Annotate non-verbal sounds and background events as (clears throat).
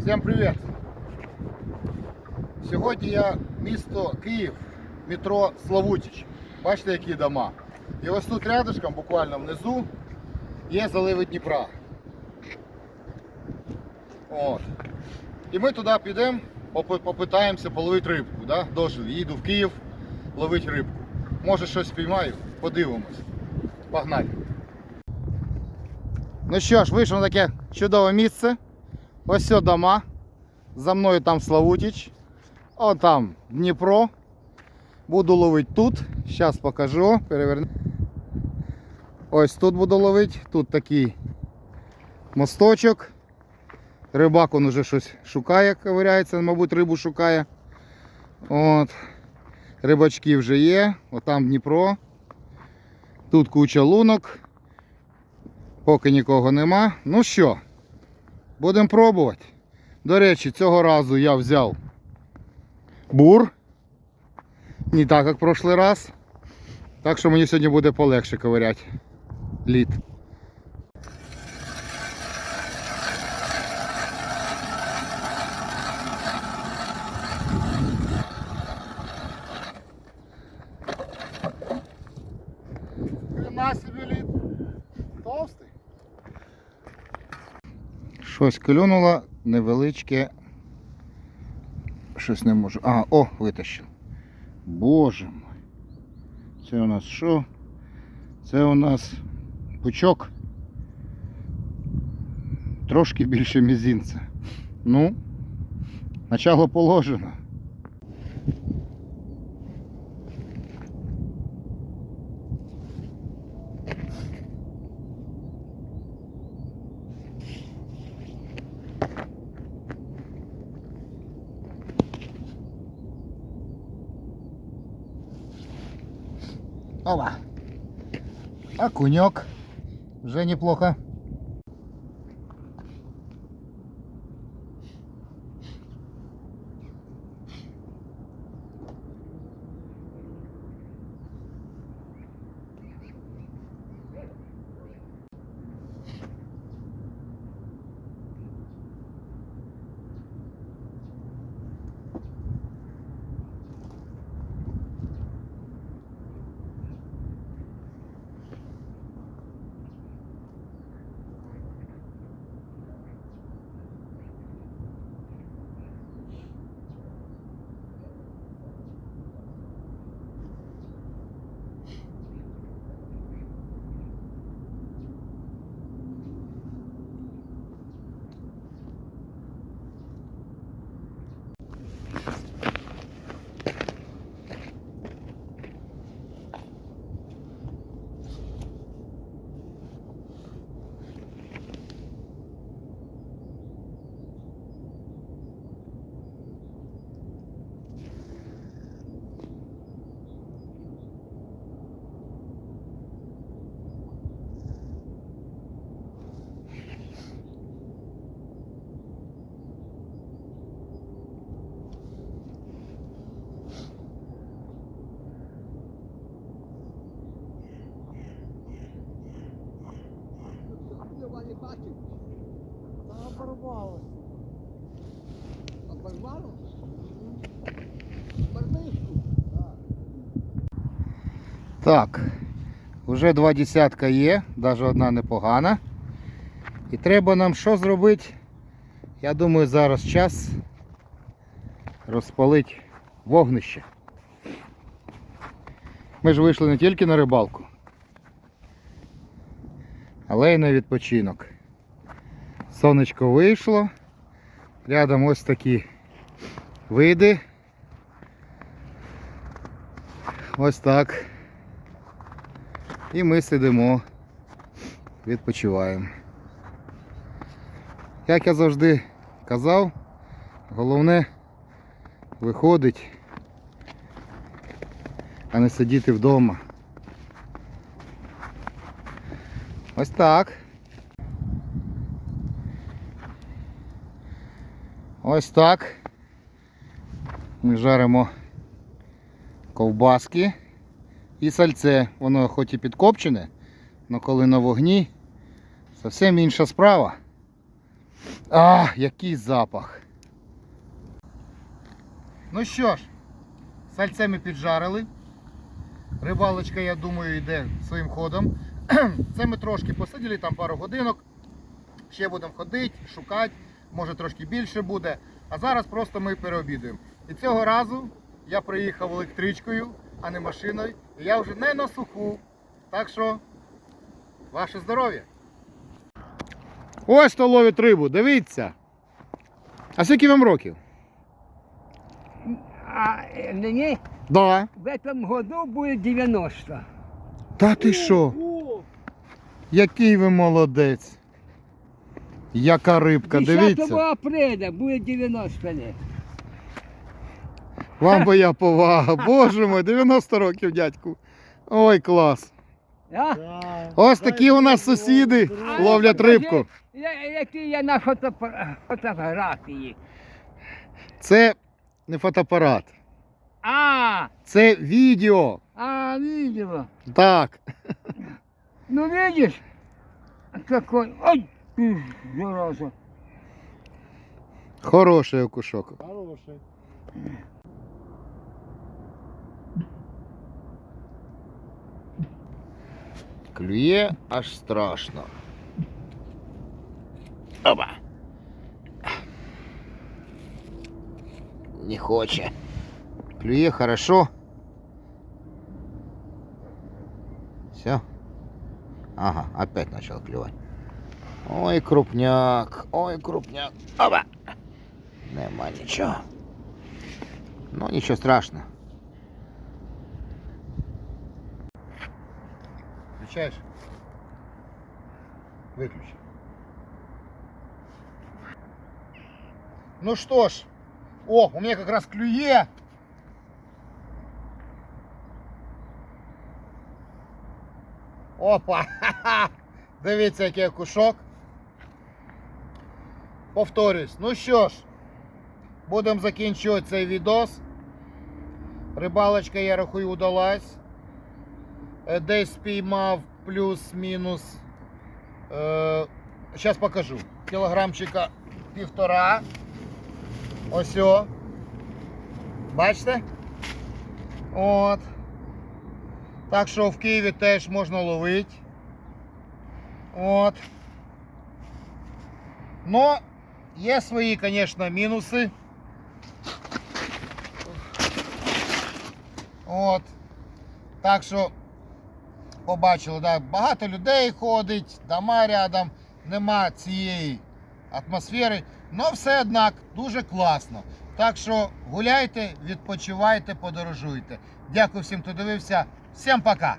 Всім привіт! Сьогодні я місто Київ, метро Славутич. Бачите, які дома. І ось тут рядышком, буквально внизу, є заливи Дніпра. От. І ми туди підемо, попитаємося половити рибку. Да? Дожив. Їду в Київ ловити рибку. Може щось спіймаю, подивимось. Погнали. Ну що ж, вийшло на таке чудове місце. Ось все дома. За мною там Славутич. О там Дніпро. Буду ловити тут. Зараз покажу. Переверну. Ось тут буду ловити. Тут такий мосточок. Рибак он уже щось шукає, ковиряється, мабуть, рибу шукає. От. Рибачки вже є. Отам Дніпро. Тут куча лунок. Поки нікого нема. Ну що, будемо пробувати. До речі, цього разу я взяв бур. Не так, як в прошлий раз. Так що мені сьогодні буде полегше ковиряти лід. Щось клюнуло невеличке. Щось не можу. А, о, витащив. Боже мой. Це у нас що? Це у нас пучок. Трошки більше мізинця. Ну, начало положено. Опа. Окунек. Уже неплохо. Я не бачив. Порвалося. А порвало? Барнишку? Так. Так, вже два десятка є, навіть одна непогана. І треба нам що зробити? Я думаю, зараз час розпалити вогнище. Ми ж вийшли не тільки на рибалку, але й на відпочинок. Сонечко вийшло. Рядом ось такі види. Ось так. І ми сидимо, відпочиваємо. Як я завжди казав, головне виходить, а не сидіти вдома. Ось так. Ось так. Ми жаримо ковбаски і сальце. Воно хоч і підкопчене, але коли на вогні, зовсім інша справа. А, який запах. Ну що ж, сальце ми піджарили. Рибалочка, я думаю, йде своїм ходом. (clears throat) Це ми трошки посиділи, там пару годинок. Ще будемо ходити, шукати, може трошки більше буде. А зараз просто ми переобідуємо. І цього разу я приїхав електричкою, а не машиною. І я вже не на суху. Так що, ваше здоров'я! Ось хто ловить рибу, дивіться. А скільки вам років? А мені Да. в этом году буде 90. Та ти що? Який ви молодець. Яка рибка, 10 дивіться. апреля буде 90 лет. Вам моя (laughs) повага. Боже мой, 90 років, дядьку. Ой, клас. А? Ось такі у нас сусіди А, ловлять рибку. я- Які я на фотоапа- фотографії. Це не фотоапарат, А, це відео. а, видела. Так. Ну видишь, какой, ой, ты зараза. Хороший окушок. Хороший. Клює аж страшно. Опа. Не хоче. Клює хорошо. Все. Ага, опять начал клювать. Ой, крупняк, ой, крупняк. Опа. Нема нічого. Ну, нічого страшного. Включаешь? Выключи. Ну что ж. О, у меня как раз клюе. Опа! Ха-ха! (laughs) Дивіться, який кушок. Повторюсь. Ну що ж, будемо закінчувати цей відос. Рибалочка, я рахую, удалась. Е, Десь спіймав плюс-мінус. Е, покажу. Кілограмчика півтора. Ось. о. Бачите? От. Так що в Києві теж можна ловити. От. Но є свої, звісно, мінуси. От. Так що побачили, да, багато людей ходить, дома рядом, нема цієї атмосфери. але все однак дуже класно. Так що гуляйте, відпочивайте, подорожуйте. Дякую всім, хто дивився. Всім пока!